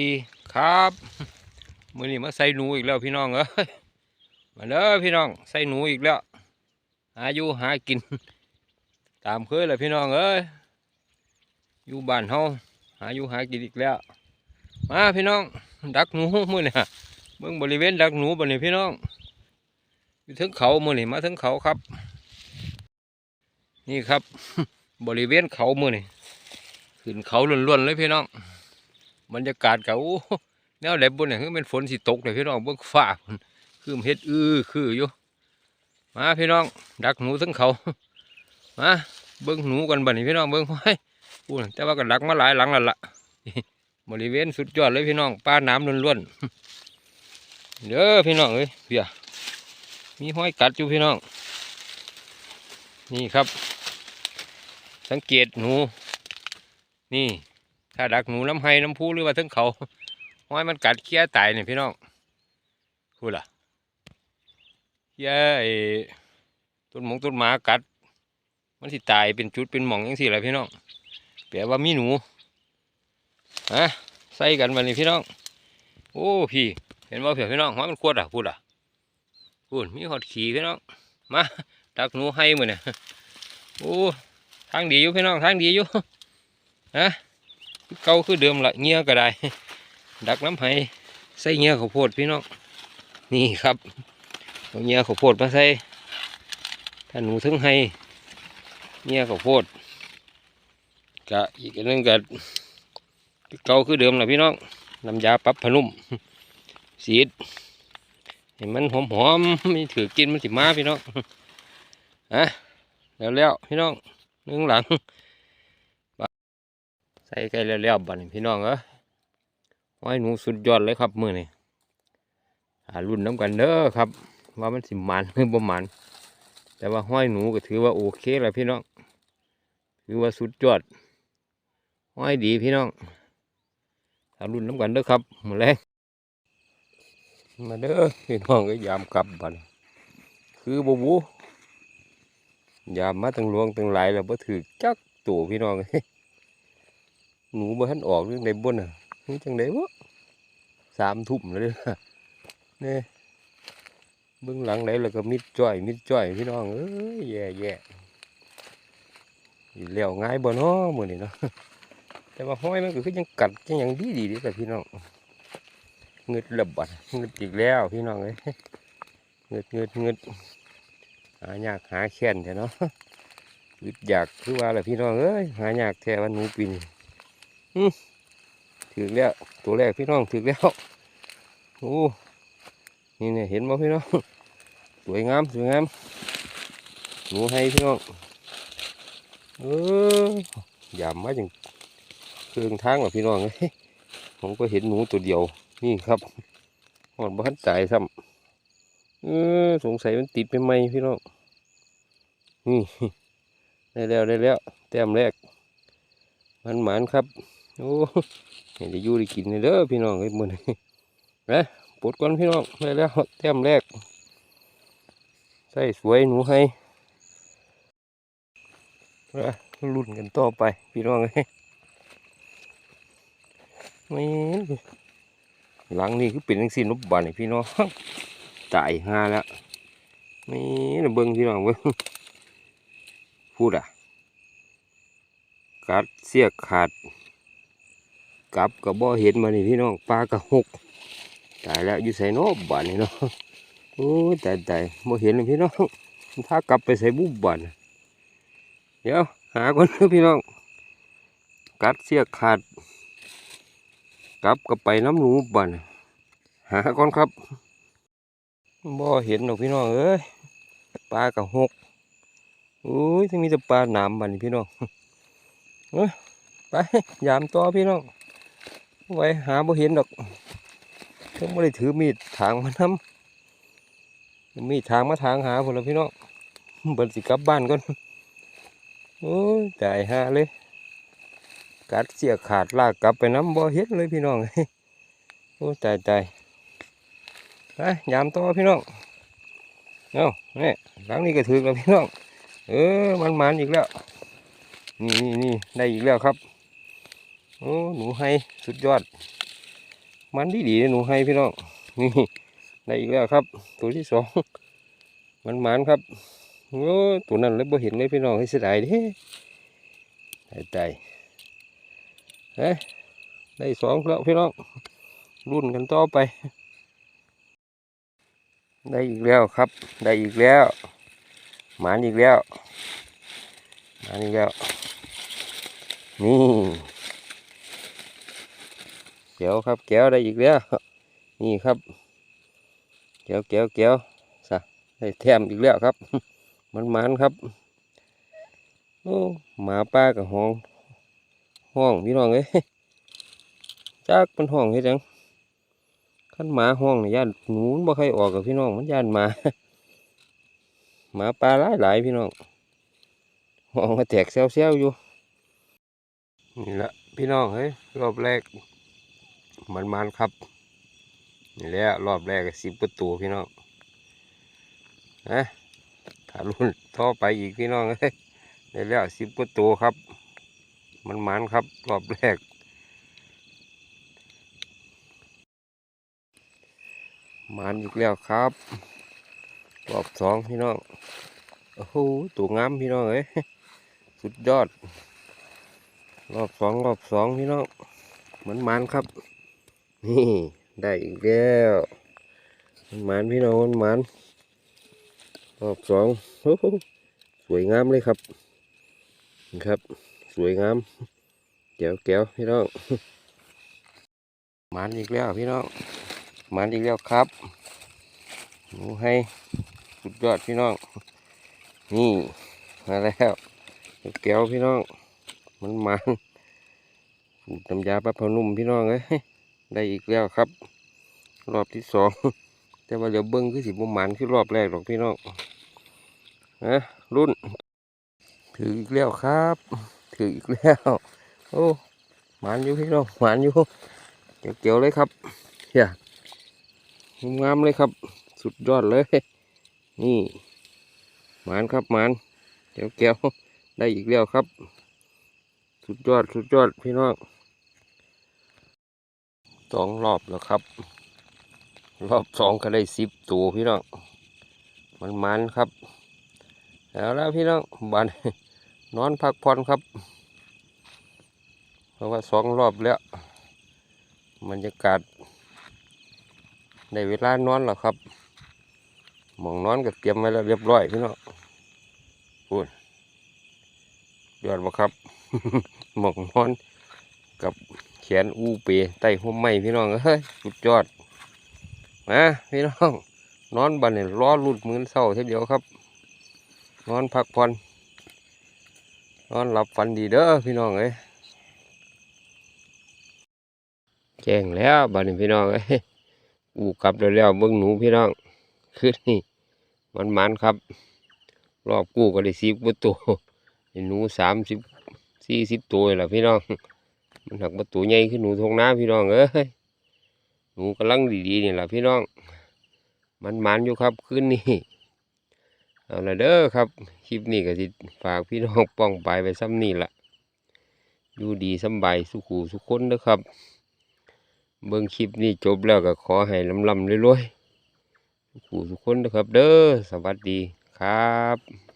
ดีครับมือนี้มาใส่หนูอีกแล้วพี่น้องเอ้ยมาเด้อพี่น้องใส่หนูอีกแล้ว หาอยู่หากิน ตามเคยเลยพี่น้องเอ้ยอยู่บ้านเฮาหาอยู่หากินอีกแล้ว มาพี่น้อง ดักหนูมือนี่เบิ่งบริเวณดักหนูบ่นี่พี่น้องอยู่ถึงเขามือนี่มาถึงเขาครับ นี่ครับ บริเวณเขามือนี่ขึ้นเขาล้วนๆเลยพี่น้อง บรรยากาศกับโอ้แนวแหลมบนเนี่ยคือเป็นฝนสิตกเลยพี่น้องเบิ่งฟ้าพุ่นคือมันเฮ็ดอื้อคืออยู่มาพี่น้อง ดักหนูทั้งเขามาเบิ่งหนูกันบัดนี้พี่น้องเบิ่งไว้พูดแต่ว่าก็ดักมาหลายหลังแล้วล่ะบริเวณสุดยอดเลยพี่น้องป้าน้ำล้วนๆเด้อพี่น้องเอ้ยเบียมีห้อยกัดอยู่พี่น้อง นี่ครับ สังเกตหนู นี่ ถ้าดักหนูน้ำไห้น้ำพูหรือว่าทั้งเขาห้อยมันกัดเคี้ยตายเนี่ยพี่น้องพูดล่ะเคี้ยไอ้ต้นหมงต้นหมากัด มันสิตายเป็นจุดเป็นหม่องยังสิแหละพี่น้องแปลว่ามีหนูฮะใส่กันมานี่พี่น้อง โอ้พี่ เห็นว่าเผื่อพี่น้องห้อยมันขวดอะพูดอะพูดมีหอดขี่พี่น้องมาดักหนูให้มือเนี่ยโอ้ทางดีอยู่พี่น้องทางดีอยู่ฮะ เก่าคือเดิมละเงี้ยก็ได้ ดักน้ำไห้ใส่เงี้ยข้าวโพดพี่น้องนี่ครับเอาเงี้ยข้าวโพดมาใส่ถ้าหนูถึงให้เงี้ยข้าวโพดกะอีกอันนึงกะเก่าคือเดิมละพี่น้องน้ำยาปรับผนุ่มสีดเห็นมันหอมๆมีถือกินมันสิมาพี่น้องฮะแล้วแล้วพี่น้องนึ่งหลัง ใส่ไก่แล้วๆบัดนี้พี่น้องเอ้ยห้อยหนูสุดยอดเลยครับมือนี่หารุ่นน้ำกันเด้อครับ ว่ามันสิมันหรือบ่มันแต่ว่าห้อยหนูก็ถือว่าโอเคแล้วพี่น้องถือว่าสุดยอดห้อยดีพี่น้องหารุ่นน้ำกันเด้อครับมือแรกมาเด้อพี่น้องก็ยามกลับบัดนี้คือบูบูยามมาตั้งหลวงตั้งหลายแล้วบ่ถือจักตัวพี่น้อง หนูบ่ทันออกเรื่องใดบ่นอะนี่จังไดวะสามทุ่มแล้วเด้อนี่เบื้องหลังไหนแล้วก็มิดจ้อย มิดจ้อยพี่น้องเอ้ยแย่แย่ๆแล้วง่ายบ่เนาะมื้อนี้เนาะแต่ว่าห้อยมันก็คือยังกัดยังยังดีดีเด้อแต่พี่น้องเงึดระบัดเงึดอีกแล้วพี่น้องเอ้ยเงึดเงึดเงึดหายากหาแค้นแท้เนาะอึดอยากคือว่าแหละพี่น้องเอ้ยหายากแท้วันหนูปีนี้ ถือแล้วตัวแรกพี่น้องถือแล้วโอ้นี่เนี่ยเห็นบ่พี่น้องสวยงามสวยงามหนูให้พี่น้องเออยามมาจังเครื่องทางหรอพี่น้องเอ้ยผมก็เห็นหนูตัวเดียว นี่ครับหอดบ้านตายซ้ำเออสงสัยมันติดไปไหมพี่น้องนี่ได้แล้วได้แล้ว แต้มแรกมันหมานครับ โอ้เห็นได้อยู่ได้กินเลยเด้อพี่น้องไอ้มือนี่นะปดก่อนพี่น้องได้แล้วแต้มแรกใส่สวยหนูให้นะรุ่นกันต่อไป พี่น้องเอ้ยไม่หลังนี่คือเป็นจังซี่นรบบานนี่พี่น้องตายหาแล้วนี่น่ะเบิ่งพี่น้องเบิ่งพูดอะกัดเสียขาด กลับกับบ่เห็นมานี่พี่น้องปลากระหกตายแล้วอยู่ใส่นอบบ้านนี่เนาะโอ้ยตายตายบ่เห็นเลยพี่น้องถ้ากลับไปใส่บุบบ้านเดี๋ยวหาก่อนเด้อพี่น้องกัดเสียขาด กลับกับไปน้ำหนูบ้านหาก่อนครับบ่เห็นหรอกพี่น้องเอ้ยปลากระหกโอ้ยทั้งมีแต่ปลาหนามบ้านพี่น้องเอ้ยไปยามต่อพี่น้อง ไว้หาบ่เห็นดอกเพิ่งไม่ได้ถือมีดถางมานำมีดถางมาถางหาพวกเราพี่น้องเบิดสิกลับบ้านก่อนโอ้ยตายหาเลย กัดเสียขาดลากกลับไปน้ำบ่เห็นเลยพี่น้องโอ้ยตายตายไปยามต่อพี่น้องเอาเนี่ยหลังนี้ก็ถือแล้วพี่น้อง เออมันมันอีกแล้ว นี่นี่นี่ได้อีกแล้วครับ โอ้หนูให้สุดยอด มันดีดีๆหนูให้พี่น้องนี่ได้อีกแล้วครับ ตัวที่สองมันมันครับโอ้ตัวนั้นเลยบ่เห็นเลยพี่น้องให้เสียดายเด้ตายตายเฮ้ยได้สองแล้วพี่น้องรุ่นกันต่อไป ได้อีกแล้วครับ ได้อีกแล้วหมานอีกแล้วหมานอีกแล้วนี่ เกียวครับเกียวได้อีกแล้วนี่ครับเกียวเกียวเกียวซะได้แถมอีกแล้วครับ มันมันครับโอ้หมาป้ากับห้องห้องพี่น้องเอ้ยจักมันห้องเฮ็ดหยังขันหมาห้องนี่ย่านหนูมันบ่ใครออกกับพี่น้องมันย่านหมาหมาปลาหลายหลายพี่น้องห้องก็แตกเซลๆอยู่นี่ละพี่น้องเฮ้ยรอบแรก มันมันครับนี่แหละรอบแรกสิบประตูพี่น้องนะถ้ารุ่นต่อไปอีกพี่น้องเอ้ยได้แล้วสิบประตูครับ มันมันครับ รอบแรกมันอีกแล้วครับรอบสองพี่น้องโอ้โหตัวงามพี่น้องเอ้ยสุดยอด รอบสองรอบสองพี่น้องเหมือนมันครับ นี่ ได้อีกแล้วมันมันพี่น้องมันมันรอบสองสวยงามเลยครับนะครับ สวยงามแก้วแก้วพี่น้องมันอีกแล้วพี่น้องมันอีกแล้วครับหนูให้สุดยอดพี่น้อง นี่มาแล้วแก้วพี่น้อง มันมันน้ำยาปลาพนุ่มพี่น้องเอ้ย ได้อีกแล้วครับ รอบที่สองแต่ว่าเดี๋ยวเบิ้งคือสิบมันคือรอบแรกหรอกพี่น้องนะรุ่น ถืออีกแล้วครับ ถืออีกแล้ว โอ้หมันอยู่พี่น้องหมันอยู่เกี่ยวๆเลยครับเฮียงามเลยครับ สุดยอดเลย นี่หมันครับหมันเกี่ยวๆได้อีกแล้วครับ สุดยอดสุดยอดพี่น้อง สองรอบแล้วครับ รอบสองก็ได้สิบตัวพี่น้องมันมันครับแล้วแล้วพี่น้องบันนอนพักผ่อนครับ เพราะว่าสองรอบแล้วบรรยากาศได้เวลานอนแล้วครับหมองนอนก็เตรียมไว้แล้วเรียบร้อยพี่น้องพูดยอดบ่ครับ หมองนอนกับ ขนอูเปใต้ห่มไม้พี่น้องเอ้ยสุดยอดมาพี่น้องนอนบันเนี่ยล้อรุดมือเศร้าทีเดียวครับ นอนพักผ่อนนอนหลับฝันดีเด้อพี่น้องเอ้ยแจ้งแล้วบัดนี้พี่น้องเอ้ยอูกลับแล้วแล้วเบิ่งหนูพี่น้องคือนี่มันมันครับ รอบกู้ก็ได้สิบกว่าตัวหนูสามสิบสี่สิบตัวแหละพี่น้อง มันหักประตูใหญ่ขึ้นหนูทงน้ำพี่น้องเอ้ยหนูกำลังดีๆนี่แหละพี่น้อง มันมันอยู่ครับคืนนี้เอาละเด้อครับ คลิปนี้ก็สิฝากพี่น้องป้องไปไปซ้ำนี่ละอยู่ดีสบายสุขูสุขคนเด้อครับ เบิ่งคลิปนี้จบแล้วก็ขอให้ลำลำรวยๆสุขูสุขคนเด้อครับ เด้อสวัสดีครับ